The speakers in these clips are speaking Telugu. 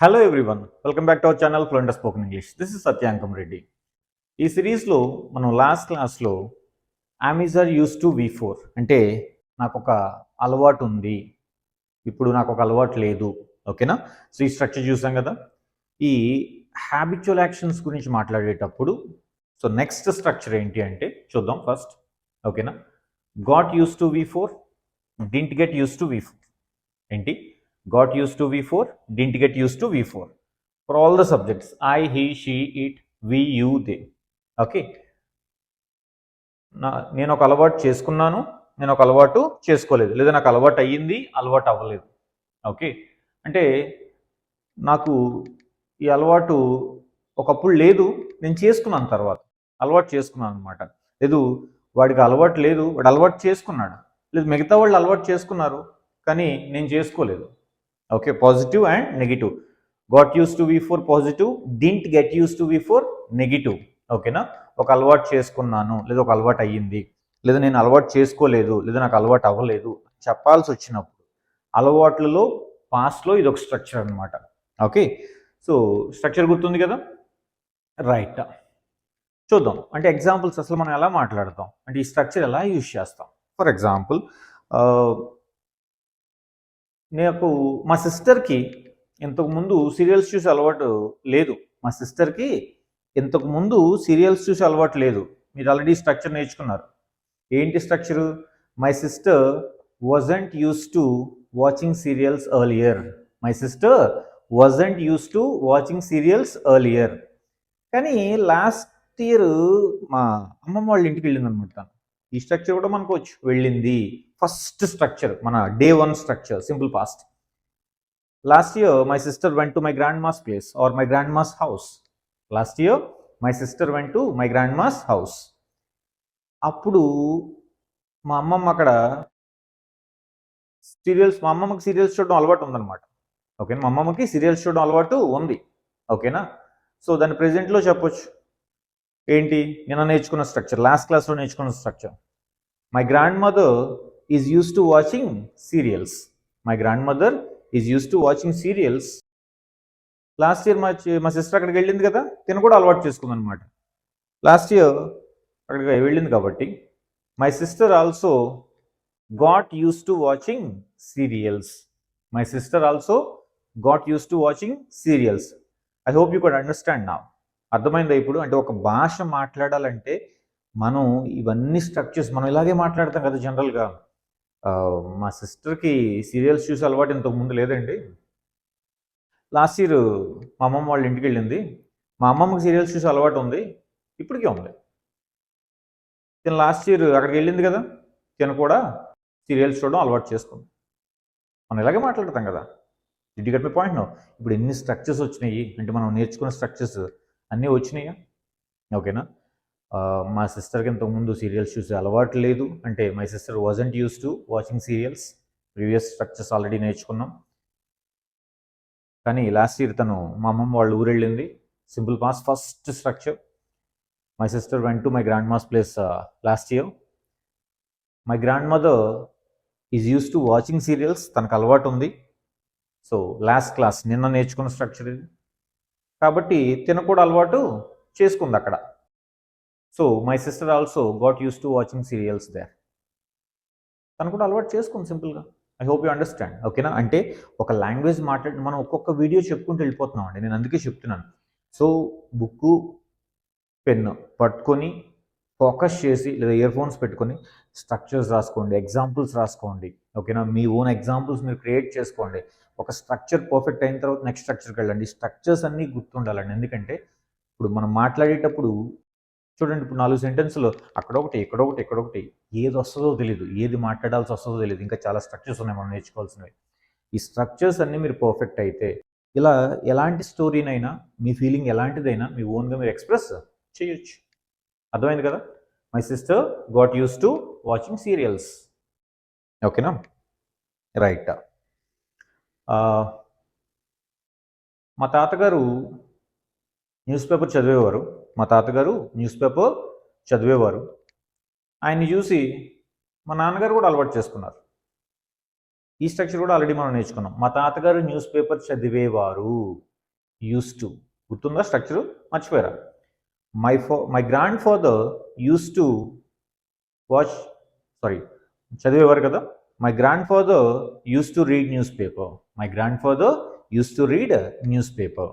Hello everyone welcome back to our channel fluent spoken English this is Satyankam Reddy ఈ సిరీస్లో మనం లాస్ట్ క్లాస్లో అమెజాన్ యూస్ టు వి ఫోర్ అంటే నాకు ఒక అలవాటు ఉంది. ఇప్పుడు నాకు ఒక అలవాటు లేదు. ఓకేనా సో ఈ స్ట్రక్చర్ చూసాం కదా? ఈ హ్యాబిచువల్ యాక్షన్స్ గురించి మాట్లాడేటప్పుడు సో నెక్స్ట్ స్ట్రక్చర్ ఏంటి అంటే చూద్దాం ఫస్ట్ ఓకేనా got used to V four didn't get used to V four ఏంటి? Got used to v4 didn't get used to v4 for all the subjects i he she it we you they. Okay నా నేను ఒక అలవాటు చేసుకున్నాను నేను ఒక అలవాటు చేసుకోలేదు. లేదా నాకు అలవాటు అయ్యింది అలవాటు అవ్వలేదు. ఓకే అంటే నాకు ఈ అలవాటు ఒకప్పుడు లేదు నేను చేసుకున్నాను తర్వాత. అలవాటు చేసుకున్నాను అనమాట లేదు వాడికి అలవాటు లేదు వాడు అలవాటు చేసుకున్నాడు. లేదు మిగతా వాళ్ళు అలవాటు చేసుకున్నారు కానీ నేను చేసుకోలేదు. Okay positive and negative got used to V four positive didn't get used to V four negative ఓకేనా ఒక అలవాటు చేసుకున్నాను లేదా ఒక అలవాటు అయ్యింది లేదా నేను అలవాటు చేసుకోలేదు లేదా నాకు అలవాటు అవ్వలేదు చెప్పాల్సి వచ్చినప్పుడు అలవాట్లలో పాస్ట్లో ఇది ఒక స్ట్రక్చర్ అనమాట ఓకే సో స్ట్రక్చర్ గుర్తుంది కదా? రైట్ చూద్దాం. అంటే ఎగ్జాంపుల్స్ అసలు మనం ఎలా మాట్లాడతాం? అంటే ఈ స్ట్రక్చర్ ఎలా యూజ్ చేస్తాం? ఫర్ ఎగ్జాంపుల్ నాకు మా సిస్టర్కి ఇంతకుముందు సీరియల్స్ చూసే అలవాటు లేదు. మా సిస్టర్కి ఇంతకుముందు సీరియల్స్ చూసే అలవాటు లేదు. మీరు ఆల్రెడీ స్ట్రక్చర్ నేర్చుకున్నారు. ఏంటి structure my sister wasn't used to watching serials earlier my sister wasn't used to watching serials earlier కానీ లాస్ట్ ఇయర్ మా అమ్మమ్మ వాళ్ళ ఇంటికి వెళ్ళింది అనమాట ఈ స్ట్రక్చర్ కూడా మనకు వచ్చు. వెళ్ళింది. ఫస్ట్ స్ట్రక్చర్ మన day one structure simple past last year my sister went to my grandma's place or my grandma's house last year my sister went to my grandma's house అప్పుడు మా అమ్మమ్మ అక్కడ సీరియల్స్ మా అమ్మమ్మకి సీరియల్స్ చూడడం అలవాటు ఉందన్నమాట. ఓకేనా మా అమ్మమ్మకి సీరియల్స్ చూడడం అలవాటు ఉంది. ఓకేనా సో దాన్ని ప్రెజెంట్లో చెప్పొచ్చు. ఏంటి? నిన్న నేర్చుకున్న స్ట్రక్చర్ లాస్ట్ క్లాస్లో నేర్చుకున్న structure. My grandmother is used to watching serials my grandmother is used to watching serials last year మా మా సిస్టర్ అక్కడికి వెళ్ళింది కదా? తిన కూడా అలవాటు చేసుకుందనమాట. లాస్ట్ ఇయర్ అక్కడికి వెళ్ళింది కాబట్టి my sister also got used to watching serials my sister also got used to watching serials I hope you could understand నా అర్థమైందా ఇప్పుడు? అంటే ఒక భాష మాట్లాడాలంటే మనం ఇవన్నీ స్ట్రక్చర్స్ మనం ఇలాగే మాట్లాడతాం కదా జనరల్గా మా సిస్టర్కి సీరియల్స్ చూసి అలవాటు ఇంతకు ముందు లేదండి. లాస్ట్ ఇయర్ మా అమ్మమ్మ వాళ్ళ ఇంటికి వెళ్ళింది. మా అమ్మమ్మకి సీరియల్స్ చూసి అలవాటు ఉంది. ఇప్పటికే ఉంది. తను లాస్ట్ ఇయర్ అక్కడికి వెళ్ళింది కదా? తను కూడా సీరియల్స్ చూడడం అలవాటు చేసుకుంది. మనం ఇలాగే మాట్లాడతాం కదా. ఇటు గట్ మీ పాయింట్ ఇప్పుడు ఎన్ని స్ట్రక్చర్స్ వచ్చినాయి? అంటే మనం నేర్చుకున్న స్ట్రక్చర్స్ అన్నీ వచ్చినాయా? ఓకేనా. మా సిస్టర్కి ఇంతకుముందు సీరియల్స్ చూసే అలవాటు లేదు. అంటే my sister wasn't used to watching serials previous structures already నేర్చుకున్నాం. కానీ లాస్ట్ ఇయర్ తను మా అమ్మమ్మ వాళ్ళు ఊరు వెళ్ళింది. Simple past first structure my sister went to my grandma's place last year my grandmother is used to watching serials తనకు అలవాటు ఉంది. సో లాస్ట్ క్లాస్ నిన్న నేర్చుకున్న స్ట్రక్చర్ ఇది. కాబట్టి తినకూడ అలవాటు చేసుకుంది అక్కడ. So my sister also got used to watching serials they తను కూడా అలవాటు చేసుకుంది సింపుల్గా ఐ హోప్ యూ అండర్స్టాండ్ ఓకేనా అంటే ఒక లాంగ్వేజ్ మాట్లాడి మనం ఒక్కొక్క వీడియో చెప్పుకుంటూ వెళ్ళిపోతున్నాం అండి. నేను అందుకే చెప్తున్నాను. సో బుక్ పెన్ను పట్టుకొని ఫోకస్ చేసి లేదా ఇయర్ ఫోన్స్ పెట్టుకొని స్ట్రక్చర్స్ రాసుకోండి ఎగ్జాంపుల్స్ రాసుకోండి. ఓకేనా? మీ ఓన్ ఎగ్జాంపుల్స్ మీరు క్రియేట్ చేసుకోండి. ఒక స్ట్రక్చర్ పర్ఫెక్ట్ అయిన తర్వాత నెక్స్ట్ స్ట్రక్చర్కి వెళ్ళండి. స్ట్రక్చర్స్ అన్నీ గుర్తుండాలండి. ఎందుకంటే ఇప్పుడు మనం మాట్లాడేటప్పుడు చూడండి ఇప్పుడు నాలుగు సెంటెన్స్లో అక్కడొకటి ఇక్కడొకటి ఇక్కడొకటి ఏది వస్తుందో తెలియదు ఏది మాట్లాడాల్సి వస్తుందో తెలియదు ఇంకా చాలా స్ట్రక్చర్స్ ఉన్నాయి మనం నేర్చుకోవాల్సినవి. ఈ స్ట్రక్చర్స్ అన్నీ మీరు పర్ఫెక్ట్ అయితే ఇలా ఎలాంటి స్టోరీనైనా మీ ఫీలింగ్ ఎలాంటిదైనా మీ ఓన్గా మీరు ఎక్స్ప్రెస్ చేయొచ్చు. అర్థమైంది కదా? My sister got used to watching serials ఓకేనా రైట్ మా తాతగారు న్యూస్ పేపర్ చదివేవారు. మా తాతగారు న్యూస్ పేపర్ చదివేవారు. ఆయన్ని చూసి మా నాన్నగారు కూడా అలవాటు చేసుకున్నారు. ఈ స్ట్రక్చర్ కూడా ఆల్రెడీ మనం నేర్చుకున్నాం. మా తాతగారు న్యూస్ పేపర్ చదివేవారు. యూస్ టు గుర్తుందా? స్ట్రక్చర్ మర్చిపోయారా? My fa my grandfather used to watch sorry చదివేవారు కదా? My grandfather used to read newspaper my grandfather used to read newspaper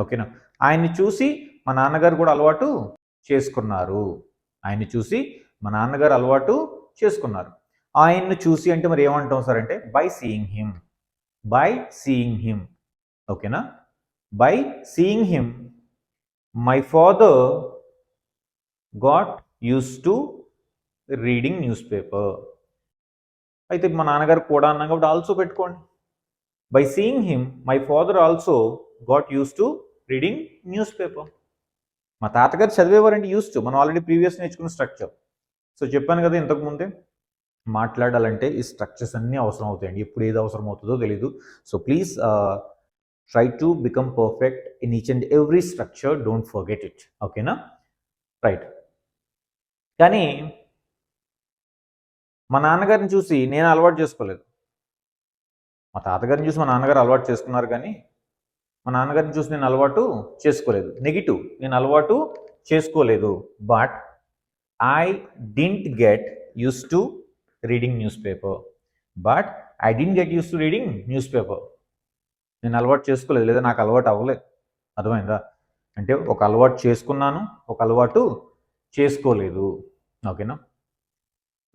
ఓకేనా ఆయన్ని చూసి మా నాన్నగారు కూడా అలవాటు చేసుకున్నారు. ఆయన్ని చూసి మా నాన్నగారు అలవాటు చేసుకున్నారు. ఆయన్ని చూసి అంటే మరి ఏమంటాం సార్ అంటే by seeing him by seeing him ఓకేనా by seeing him my father got used to reading newspaper అయితే మా నాన్నగారు కూడా అన్నాం కాబట్టి ఆల్సో పెట్టుకోండి. By seeing him my father also got used to reading newspaper మా తాతగారు చదివేవారంటే యూస్ టు మనం ఆల్రెడీ ప్రీవియస్ నేర్చుకున్న స్ట్రక్చర్ సో చెప్పాను కదా ఇంతకుముందే మాట్లాడాలంటే ఈ స్ట్రక్చర్స్ అన్నీ అవసరం అవుతాయండి. ఎప్పుడు ఏది అవసరం అవుతుందో తెలీదు. So please try to become perfect in each and every structure don't forget it ఓకేనా రైట్ కానీ మా నాన్నగారిని చూసి నేను అలవాటు చేసుకోలేదు. మా తాతగారిని చూసి మా నాన్నగారు అలవాటు చేసుకున్నారు కానీ మా నాన్నగారిని చూసి నేను అలవాటు చేసుకోలేదు. నెగిటివ్ నేను అలవాటు చేసుకోలేదు. But I didn't get used to reading newspaper but I didn't get used to reading newspaper నేను అలవాటు చేసుకోలేదు లేదా నాకు అలవాటు అవ్వలేదు. అర్థమైందా? అంటే ఒక అలవాటు చేసుకున్నాను ఒక అలవాటు చేసుకోలేదు. ఓకేనా?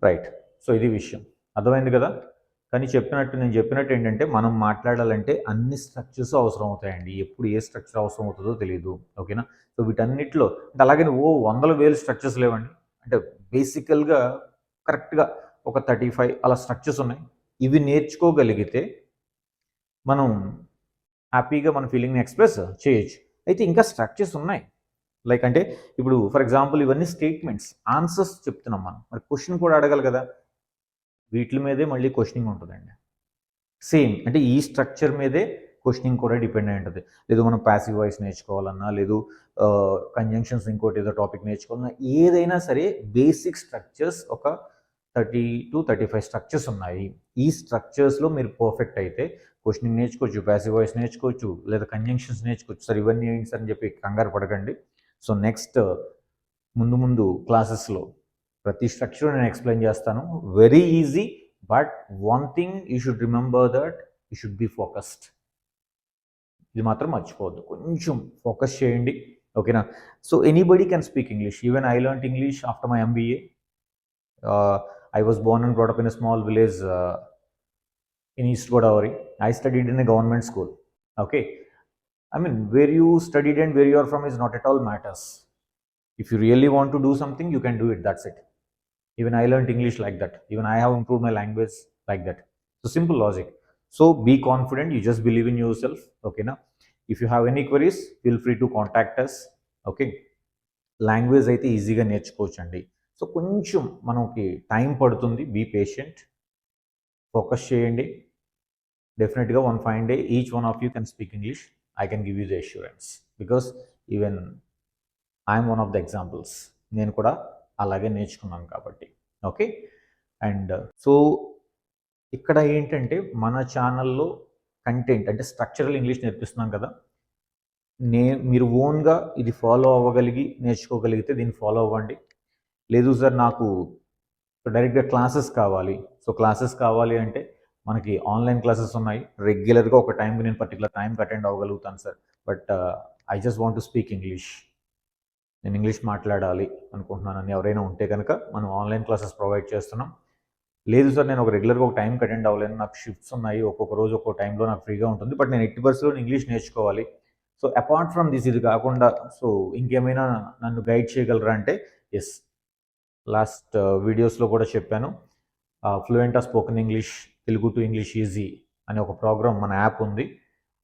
రైట్. సో ఇది విషయం. అర్థమైంది కదా? కానీ చెప్పినట్టు నేను చెప్పినట్టు ఏంటంటే మనం మాట్లాడాలంటే అన్ని స్ట్రక్చర్స్ అవసరం అవుతాయండి. ఎప్పుడు ఏ స్ట్రక్చర్ అవసరం అవుతుందో తెలియదు ఓకేనా? సో వీటన్నిటిలో అంటే అలాగే ఓ వందల వేలు స్ట్రక్చర్స్ లేవండి. అంటే బేసికల్గా కరెక్ట్గా ఒక థర్టీ ఫైవ్ అలా స్ట్రక్చర్స్ ఉన్నాయి. ఇవి నేర్చుకోగలిగితే మనం హ్యాపీగా మన ఫీలింగ్ని ఎక్స్ప్రెస్ చేయొచ్చు. అయితే ఇంకా స్ట్రక్చర్స్ ఉన్నాయి. లైక్ అంటే ఇప్పుడు ఫర్ ఎగ్జాంపుల్ ఇవన్నీ స్టేట్మెంట్స్ ఆన్సర్స్ చెప్తున్నాం మనం. మరి క్వశ్చన్ కూడా అడగాలి కదా. వీటి మీదే మళ్ళీ క్వశ్చనింగ్ ఉంటుందండి. సేమ్ అంటే ఈ స్ట్రక్చర్ మీదే క్వశ్చనింగ్ కూడా డిపెండ్ అయి ఉంటుంది. లేదు మనం ప్యాసివ్ వాయిస్ నేర్చుకోవాలన్నా లేదు కంజంక్షన్స్ ఇంకోటి ఏదో టాపిక్ నేర్చుకోవాలన్నా ఏదైనా సరే బేసిక్ స్ట్రక్చర్స్ ఒక thirty to thirty five structures ఉన్నాయి. ఈ స్ట్రక్చర్స్లో మీరు పర్ఫెక్ట్ అయితే క్వశ్చనింగ్ నేర్చుకోవచ్చు ప్యాసివ్ వాయిస్ నేర్చుకోవచ్చు లేదా కంజంక్షన్స్ నేర్చుకోవచ్చు. సార్ ఇవన్నీ ఏమి సార్ అని చెప్పి కంగారు పడకండి. సో నెక్స్ట్ ముందు ముందు క్లాసెస్లో ప్రతి స్ట్రక్చర్ నేను ఎక్స్ప్లెయిన్ చేస్తాను. Very easy but one thing you should remember that you should be focused ఇది మాత్రం మర్చిపోవద్దు. కొంచెం ఫోకస్ చేయండి. ఓకేనా so anybody can speak English even I learn English after my MBA I was born and brought up in a small village in East Godavari. I studied in a government school. Okay. I mean, where you studied and where you are from is not at all matters. If you really want to do something, you can do it. That's it. Even I learned English like that. Even I have improved my language like that. So, simple logic. So, be confident. You just believe in yourself. Okay. Now, if you have any queries, feel free to contact us. Okay. Language అయితే ఈజీగా నేర్చుకోవచ్చు అండి సో కొంచెం మనకి టైం పడుతుంది బీ పేషెంట్ ఫోకస్ చేయండి. డెఫినెట్గా one fine day each one of you can speak English I can give you the assurance because even I'm one of the examples నేను కూడా అలాగే నేర్చుకున్నాను కాబట్టి. ఓకే అండ్ సో ఇక్కడ ఏంటంటే మన ఛానల్లో కంటెంట్ అంటే స్ట్రక్చరల్ ఇంగ్లీష్ నేర్పిస్తున్నాం కదా. నే మీరు ఓన్గా ఇది ఫాలో అవ్వగలిగి నేర్చుకోగలిగితే దీన్ని ఫాలో అవ్వండి. లేదు సార్ నాకు సో డైరెక్ట్గా క్లాసెస్ కావాలి. సో క్లాసెస్ కావాలి అంటే మనకి ఆన్లైన్ క్లాసెస్ ఉన్నాయి. రెగ్యులర్గా ఒక టైంకి నేను పర్టికులర్ టైంకి attend అవ్వగలుగుతాను sir but I just want to speak English నేను ఇంగ్లీష్ మాట్లాడాలి అనుకుంటున్నానని ఎవరైనా ఉంటే కనుక మనం ఆన్లైన్ క్లాసెస్ ప్రొవైడ్ చేస్తున్నాం. లేదు సార్ నేను ఒక రెగ్యులర్గా ఒక టైంకి అటెండ్ అవ్వలేను. నాకు షిఫ్ట్స్ ఉన్నాయి. ఒక్కొక్క రోజు ఒక్కొక్క టైంలో నాకు ఫ్రీగా ఉంటుంది. బట్ నేను ఎట్టి పరిస్థితుల్లో ఇంగ్లీష్ నేర్చుకోవాలి. సో అపార్ట్ ఫ్రమ్ దిస్ ఇది కాకుండా సో ఇంకేమైనా నన్ను గైడ్ చేయగలరా అంటే ఎస్ లాస్ట్ వీడియోస్లో కూడా చెప్పాను. Fluent of spoken English Telugu to English easy అనే ఒక ప్రోగ్రామ్ మన యాప్ ఉంది.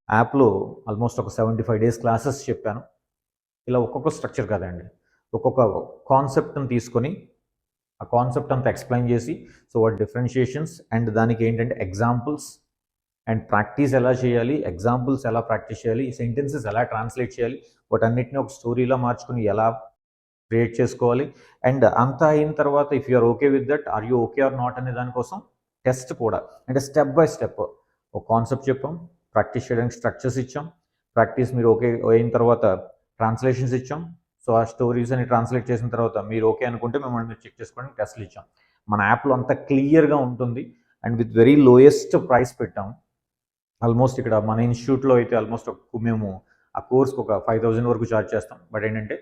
యాప్లో ఆల్మోస్ట్ ఒక సెవెంటీ ఫైవ్ డేస్ క్లాసెస్ చెప్పాను. ఇలా ఒక్కొక్క స్ట్రక్చర్ కదండి. ఒక్కొక్క కాన్సెప్ట్ని తీసుకొని ఆ కాన్సెప్ట్ అంతా ఎక్స్ప్లెయిన్ చేసి సో వాట్ డిఫరెన్షియేషన్స్ అండ్ దానికి ఏంటంటే ఎగ్జాంపుల్స్ అండ్ ప్రాక్టీస్ ఎలా చేయాలి ఎగ్జాంపుల్స్ ఎలా ప్రాక్టీస్ చేయాలి సెంటెన్సెస్ ఎలా ట్రాన్స్లేట్ చేయాలి వాటన్నిటిని ఒక స్టోరీలా మార్చుకుని ఎలా క్రియేట్ చేసుకోవాలి. అండ్ అంతా అయిన తర్వాత if you're okay with that are you okay or not అనే దానికోసం టెస్ట్ కూడా. అంటే స్టెప్ బై స్టెప్ ఒక కాన్సెప్ట్ చెప్పాం ప్రాక్టీస్ చేయడానికి స్ట్రక్చర్స్ ఇచ్చాం. ప్రాక్టీస్ మీరు ఓకే అయిన తర్వాత ట్రాన్స్లేషన్స్ ఇచ్చాం. సో ఆ స్టోరీస్ అని ట్రాన్స్లేట్ చేసిన తర్వాత మీరు ఓకే అనుకుంటే మిమ్మల్ని చెక్ చేసుకోవడానికి టెస్ట్లు ఇచ్చాం. మన యాప్లో అంతా క్లియర్గా ఉంటుంది. And with very lowest price పెట్టాం. ఆల్మోస్ట్ ఇక్కడ మన ఇన్స్టిట్యూట్లో అయితే ఆల్మోస్ట్ మేము ఆ కోర్స్కి ఒక ఫైవ్ థౌజండ్ వరకు ఛార్జ్ చేస్తాం. బట్ ఏంటంటే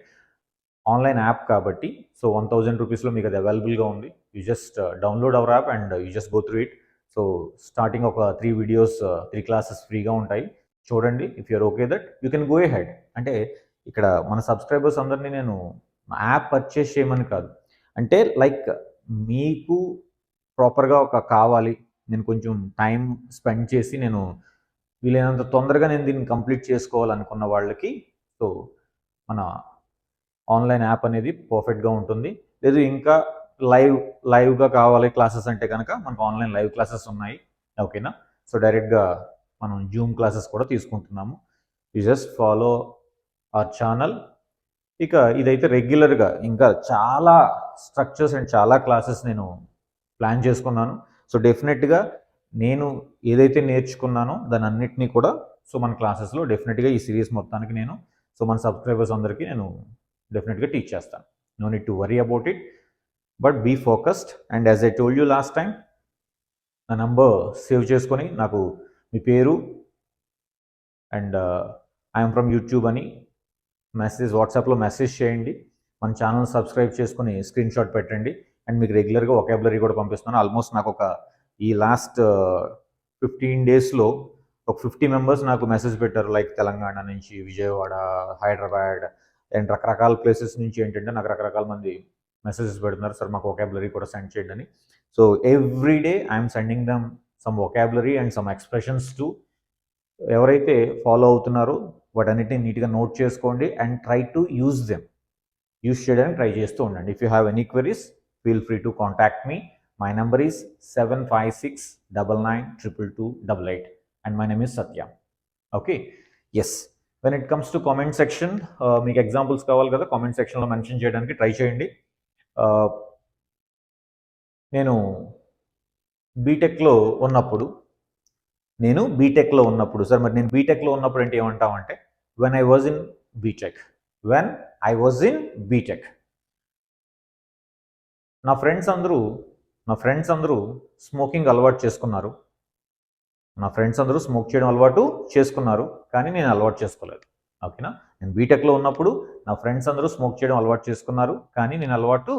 ఆన్లైన్ యాప్ కాబట్టి సో వన్ థౌజండ్ రూపీస్లో మీకు అది అవైలబుల్గా ఉంది. You just uh, download our app and you just go through it. So starting ఒక three videos uh, three classes ఫ్రీగా ఉంటాయి. చూడండి if you're okay that you can go ahead అంటే ఇక్కడ మన సబ్స్క్రైబర్స్ అందరినీ నేను యాప్ పర్చేస్ చేయమని కాదు. అంటే లైక్ మీకు ప్రాపర్గా ఒక కావాలి. నేను కొంచెం టైం స్పెండ్ చేసి నేను వీలైనంత తొందరగా నేను దీన్ని కంప్లీట్ చేసుకోవాలనుకున్న వాళ్ళకి సో మన ఆన్లైన్ యాప్ అనేది పర్ఫెక్ట్గా ఉంటుంది. లేదు ఇంకా లైవ్ లైవ్గా కావాలి క్లాసెస్ అంటే కనుక మనకు ఆన్లైన్ లైవ్ క్లాసెస్ ఉన్నాయి. ఓకేనా? సో డైరెక్ట్గా మనం జూమ్ క్లాసెస్ కూడా తీసుకుంటున్నాము. You just follow our channel ఇక ఇదైతే రెగ్యులర్గా ఇంకా చాలా స్ట్రక్చర్స్ అండ్ చాలా క్లాసెస్ నేను ప్లాన్ చేసుకున్నాను. సో డెఫినెట్గా నేను ఏదైతే నేర్చుకున్నానో దాని అన్నిటినీ కూడా సో మన క్లాసెస్లో డెఫినెట్గా ఈ సిరీస్ మొత్తానికి నేను సో మన సబ్స్క్రైబర్స్ అందరికీ నేను డెఫినెట్గా టీచ్ చేస్తాను. No need to worry about it but be focused and as I told you last time నా నంబర్ సేవ్ చేసుకొని నాకు మీ పేరు అండ్ ఐఎమ్ ఫ్రమ్ యూట్యూబ్ అని మెసేజ్ వాట్సాప్లో మెసేజ్ చేయండి. మన ఛానల్ సబ్స్క్రైబ్ చేసుకుని స్క్రీన్ షాట్ పెట్టండి. అండ్ మీకు రెగ్యులర్గా ఒకాబులరీ కూడా పంపిస్తున్నాను. ఆల్మోస్ట్ నాకు ఒక ఈ లాస్ట్ ఫిఫ్టీన్ డేస్లో ఒక ఫిఫ్టీ మెంబర్స్ నాకు మెసేజ్ పెట్టారు. లైక్ తెలంగాణ నుంచి విజయవాడ హైదరాబాద్ అండ్ రకరకాల ప్లేసెస్ నుంచి ఏంటంటే నాకు రకరకాల మంది మెసేజెస్ పెడుతున్నారు. సార్ మాకు ఒకాబులరీ కూడా సెండ్ చేయండి అని. So every day I'm sending them some vocabulary and some expressions to ఎవరైతే ఫాలో అవుతున్నారో వాటన్నిటిని నీట్గా నోట్ చేసుకోండి and try to use them use చేయడానికి ట్రై చేస్తూ ఉండండి. If you have any queries feel free to contact me my number is seven five six double nine triple two double eight and my name is Satya okay yes when it comes to comment section మీకు ఎగ్జాంపుల్స్ కావాలి కదా కామెంట్ సెక్షన్లో మెన్షన్ చేయడానికి ట్రై చేయండి. Uh, నేను బీటెక్లో ఉన్నప్పుడు నేను బీటెక్లో ఉన్నప్పుడు సార్ మరి నేను బీటెక్లో ఉన్నప్పుడు అంటే ఏమంటామంటే when I was in BTech when I was in BTech నా ఫ్రెండ్స్ అందరూ నా ఫ్రెండ్స్ అందరూ స్మోకింగ్ అలవాటు చేసుకున్నారు. నా ఫ్రెండ్స్ అందరూ స్మోక్ చేయడం అలవాటు చేసుకున్నారు కానీ నేను అలవాటు చేసుకోలేదు. ఓకేనా? నేను బీటెక్లో ఉన్నప్పుడు నా ఫ్రెండ్స్ అందరూ స్మోక్ చేయడం అలవాటు చేసుకున్నారు కానీ నేను అలవాటు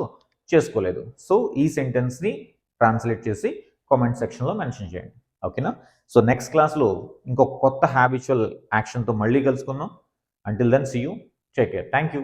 చేసుకోలేదు. సో ఈ సెంటెన్స్ని ట్రాన్స్లేట్ చేసి కామెంట్ సెక్షన్లో మెన్షన్ చేయండి. ఓకేనా? సో నెక్స్ట్ క్లాస్లో ఇంకొక కొత్త హ్యాబిచువల్ యాక్షన్తో మళ్ళీ కలుసుకుందాం. Until then see you take care thank you